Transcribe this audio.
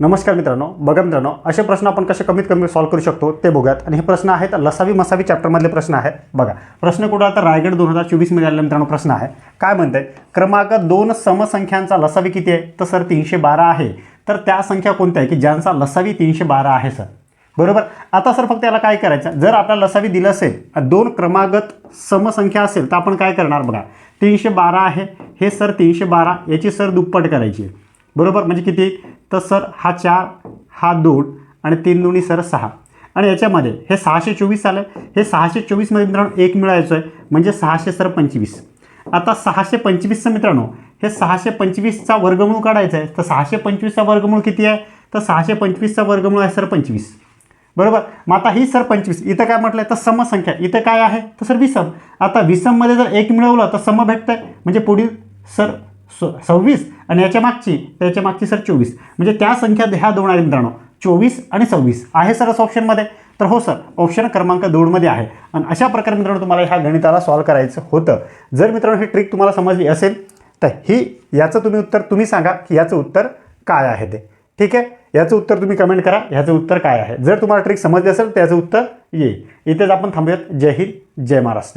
नमस्कार मित्रांनो बघा मित्रांनो असे प्रश्न आपण कसे कमीत कमी सॉल्व्ह करू शकतो ते बघूयात. आणि हे प्रश्न आहेत लसावी मसावी चॅप्टरमधले प्रश्न आहेत. बघा प्रश्न कुठं आता रायगड दोन हजार चोवीसमध्ये आलेला मित्रांनो प्रश्न आहे. काय म्हणते क्रमांक दोन समसंख्यांचा लसावी किती आहे? तर सर तीनशे बारा आहे. तर त्या संख्या कोणत्या आहे? की ज्यांचा लसावी तीनशे बारा आहे सर. बरोबर? आता सर फक्त याला काय करायचं? जर आपल्याला लसावी दिलं असेल दोन क्रमागत समसंख्या असेल तर आपण काय करणार बघा? तीनशे बारा आहे. हे सर तीनशे बारा. याची सर दुप्पट करायची आहे. बरोबर? म्हणजे किती? तर सर हा चार हा दोन आणि तीन दोन्ही सर सहा. आणि याच्यामध्ये हे सहाशे चोवीस आलं हे सहाशे चोवीसमध्ये मित्रांनो एक मिळायचं आहे म्हणजे सहाशे सर पंचवीस. आता सहाशे पंचवीसचं मित्रांनो हे सहाशे पंचवीसचा वर्गमूळ काढायचा आहे तर सहाशे पंचवीसचा वर्गमूळ किती आहे? तर सहाशे पंचवीसचा वर्गमूळ आहे सर पंचवीस. बरोबर? मग आता ही सर पंचवीस. इथं काय म्हटलं आहे तर समसंख्या. इथं काय आहे? तर सर विसम. आता विसममध्ये जर एक मिळवलं तर सम भेटतं आहे म्हणजे पुढील सर स सव्वीस आणि याच्या मागची त्याच्या मागची सर चोवीस. म्हणजे त्या संख्या ह्या दोन आहेत मित्रांनो चोवीस आणि सव्वीस. आहे सर असं ऑप्शनमध्ये तर हो सर ऑप्शन क्रमांक दोनमध्ये आहे. आणि अशा प्रकारे मित्रांनो तुम्हाला ह्या गणिताला सॉल्व करायचं होतं. जर मित्रांनो ही ट्रिक तुम्हाला समजली असेल तर ही याचं तुम्ही उत्तर तुम्ही सांगा की याचं उत्तर काय आहे ते. ठीक आहे? याचं उत्तर तुम्ही कमेंट करा ह्याचं उत्तर काय आहे. जर तुम्हाला ट्रिक समजली असेल तर याचं उत्तर येईल. इथेच आपण थांबूयात. जय हिंद जय महाराष्ट्र.